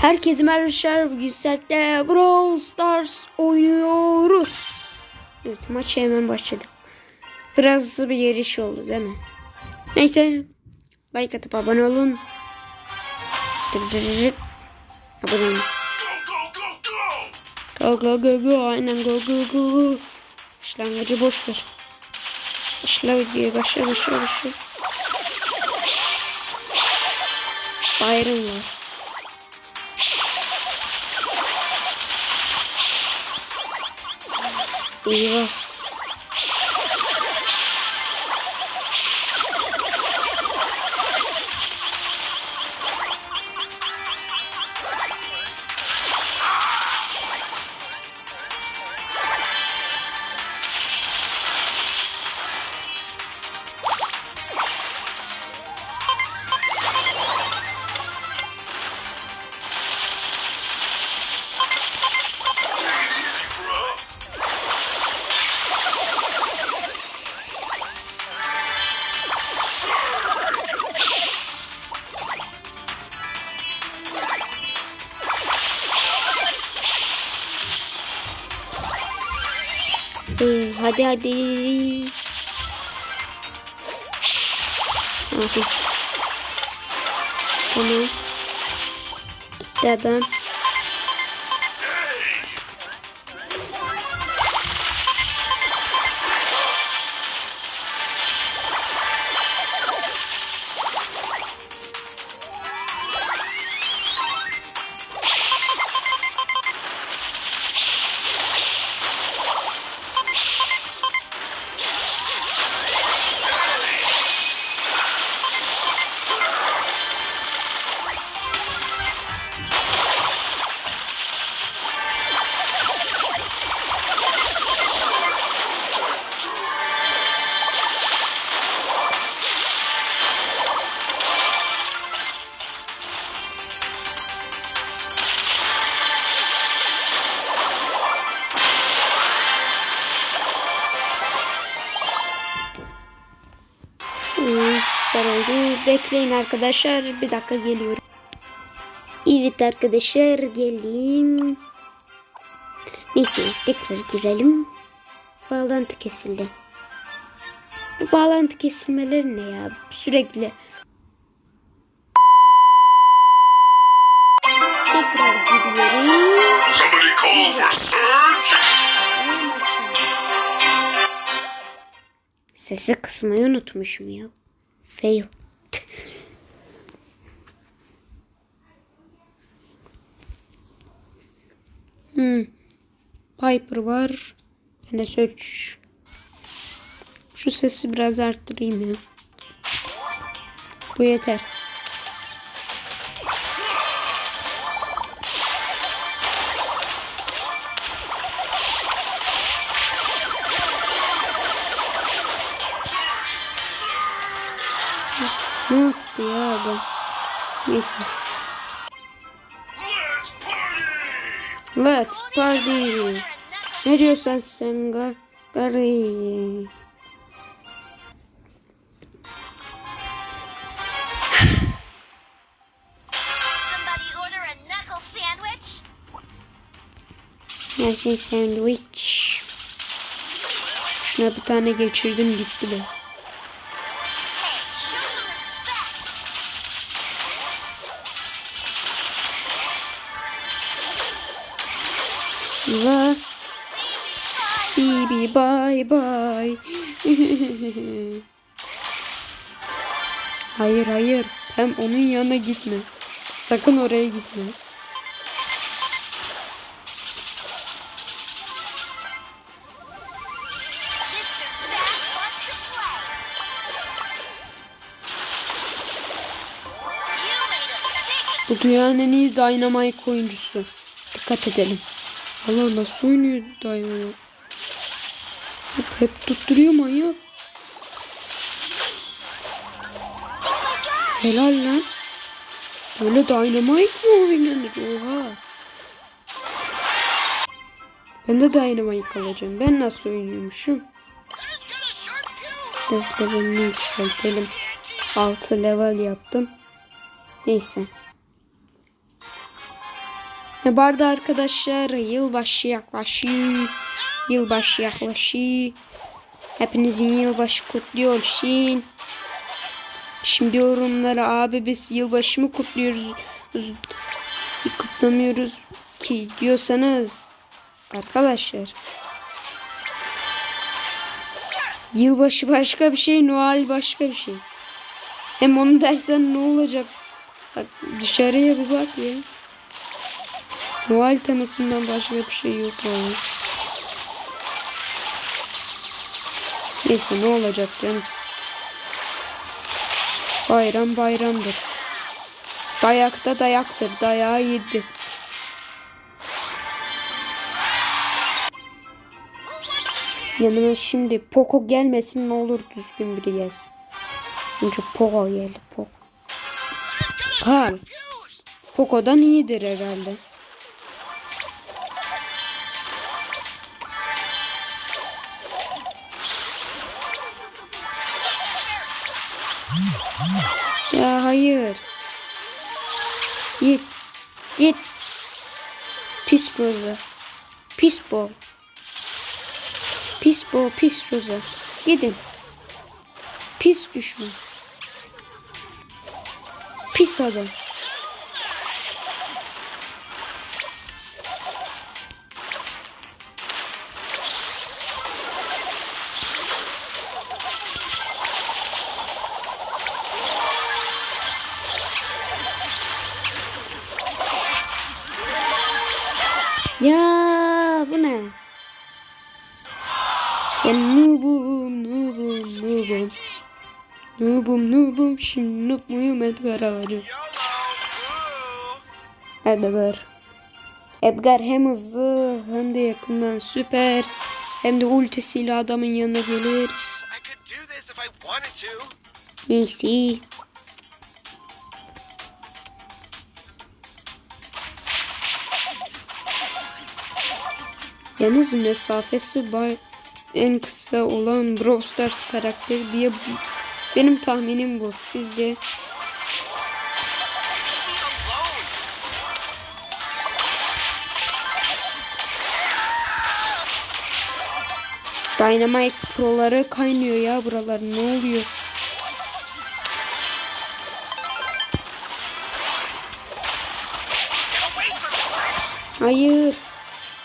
Herkese merhabalar. Bugün Sert'le Brawl Stars oynuyoruz. Evet maça hemen başladım. Biraz hızlı bir yarış oldu değil mi? Neyse. Like atıp abone olun. Abone olun. Go go go go. Aynen go go go. Başlangıcı boş ver. Başla videoya başla başla başla. Byron var. его. Hadi hadi. Aha. Tamam. Gitti adam. Bekleyin arkadaşlar. Bir dakika geliyorum. Evet arkadaşlar geldim. Neyse tekrar girelim. Bağlantı kesildi. Bu bağlantı kesilmeleri ne ya? Sürekli. Tekrar gidiyorum. Somebody call for surge! Sesi kısmayı unutmuşum ya. Fail. Hmm. Piper var. Ben de search. Şu sesi biraz arttırayım ya. Bu yeter. Ne yaptı ya adam? Neyse. Let's party! Ne diyorsun sen gar? Gari. Somebody order a knuckle sandwich? Her şey sandwich. Şuna bir tane geçirdim gitti be. Va. Bibi bye bye. hayır hayır. Hem onun yanına gitme. Sakın oraya gitme. Bu dünyanın en iyi Dynamite oyuncusu. Dikkat edelim. Allah nasıl oynuyor Dynamite? Hep, hep tutturuyor manyak. Helal lan. Böyle Dynamite mi oynanır? Oha. Ben de Dynamite alacağım. Ben nasıl oynuyormuşum? Biraz levelini yükseltelim. 6 level yaptım. Neyse. Ne barda arkadaşlar yılbaşı yaklaşıyor. Yılbaşı yaklaşıyor. Hepinizin yılbaşı kutlu olsun. Şimdi yorumlara abi biz yılbaşı mı kutluyoruz? Kutlamıyoruz ki diyorsanız arkadaşlar. Yılbaşı başka bir şey, Noel başka bir şey. Hem onu dersen ne olacak? Bak dışarıya bir bak ya. Noel temasından başka bir şey yok yani. Neyse ne olacak canım. Bayram bayramdır. Dayak da dayaktır. Dayağı yedi. Yanıma şimdi Poco gelmesin ne olur düzgün biri gelsin. Çünkü Poco geldi. Poco. Karl. Poco'dan iyidir herhalde. Git. Pis Rosa. Pis Bo. Pis Bo, pis Rosa. Gidin. Pis düşman. Pis adam. Noobum, şimdi muyum Edgar avcı. Edgar. Edgar hem hızlı hem de yakından süper. Hem de ultisiyle adamın yanına gelir. Neyse. Yalnız mesafesi bay en kısa olan Brawl Stars karakteri diye benim tahminim bu. Sizce? Dynamite Pro'ları kaynıyor ya buralar. Ne oluyor? Hayır.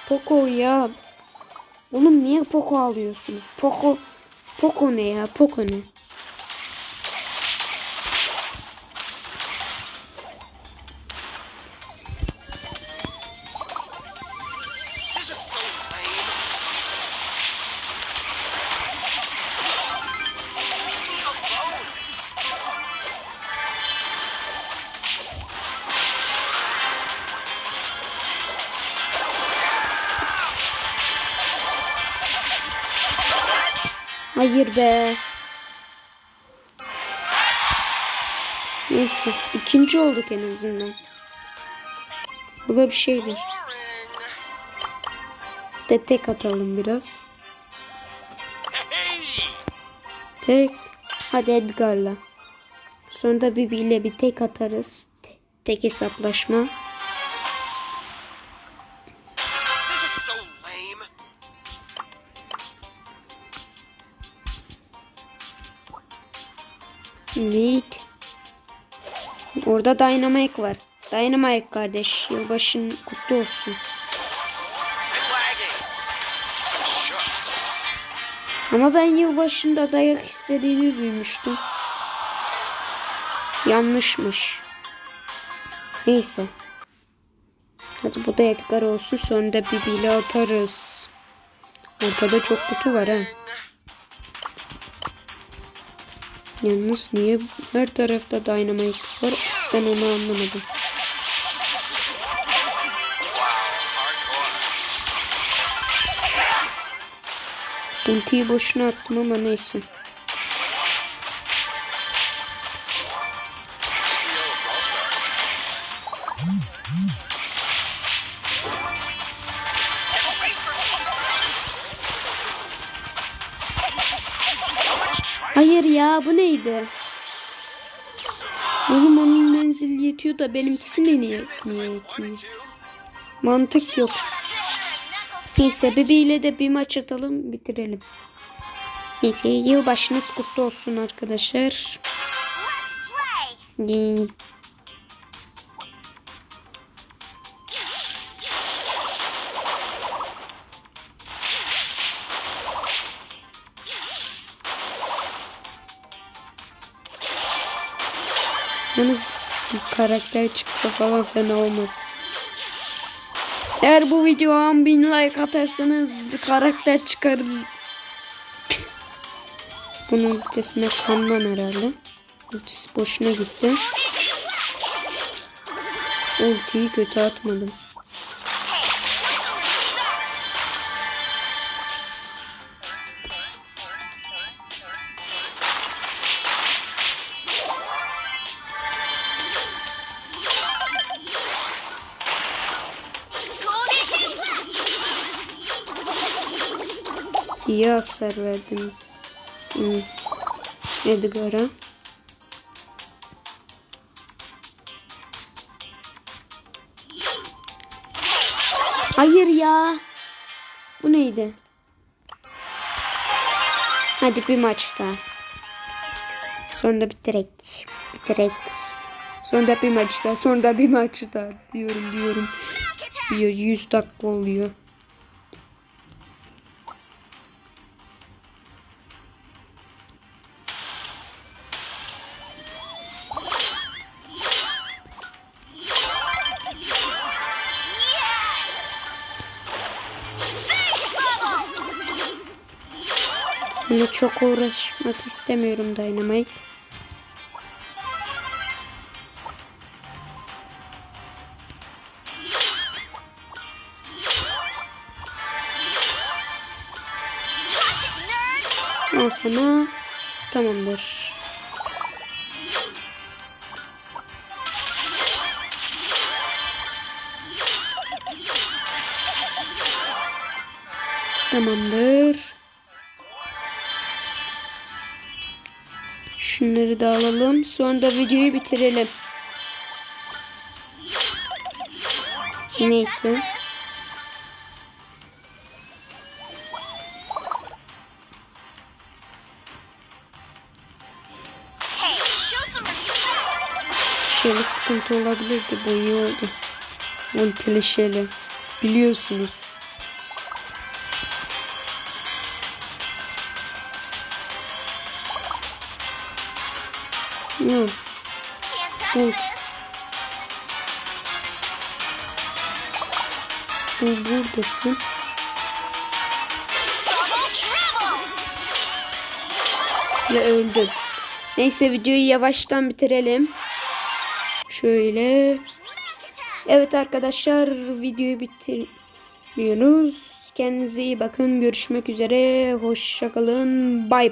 Poco ya. Oğlum niye Poco alıyorsunuz? Poco Poco ne ya? Poco ne? Hayır be. Neyse. ikinci olduk en azından. Bu da bir şeydir. De tek atalım biraz. Tek. Hadi Edgar'la. Sonra da Bibi ile bir tek atarız. Te- tek hesaplaşma. Meet. Orada Dynamite var. Dynamite kardeş. Yılbaşın kutlu olsun. Ama ben yılbaşında dayak istediğini duymuştum. Yanlışmış. Neyse. Hadi bu da Edgar olsun sonra da Bibi ile atarız. Ortada çok kutu var ha. Yalnız niye her tarafta Dynamite var ben onu anlamadım. Ultiyi boşuna attım ama neyse. Neydi? Oğlum onun menzil yetiyor da benimkisi ne niye, niye yetmiyor? Mantık yok. Neyse bebeğiyle de bir maç atalım bitirelim. Neyse yılbaşınız kutlu olsun arkadaşlar. Let's Yalnız bir karakter çıksa falan fena olmaz. Eğer bu videoya 10 bin like atarsanız karakter çıkarır. Bunun ötesine kanmam herhalde. Ultisi boşuna gitti. Ultiyi kötü atmadım. İyi hasar verdim. Hmm. Edgar'a. Hayır ya. Bu neydi? Hadi bir maç daha. Sonra bitirek. Bitirek. Sonra bir maç daha. Sonra bir maç daha. Diyorum diyorum. Diyor 100 dakika oluyor. Seninle çok uğraşmak istemiyorum Dynamite. Al sana. Tamamdır. Tamamdır. Şunları da alalım. Sonra da videoyu bitirelim. Neyse. Şöyle sıkıntı olabilirdi. Bu iyi oldu. Ultili şeyle. Biliyorsunuz. Oh. this. Bu buradasın. Ve öldüm. Neyse videoyu yavaştan bitirelim. Şöyle. Evet arkadaşlar videoyu bitiriyoruz. Kendinize iyi bakın. Görüşmek üzere. Hoşçakalın. Bay bay.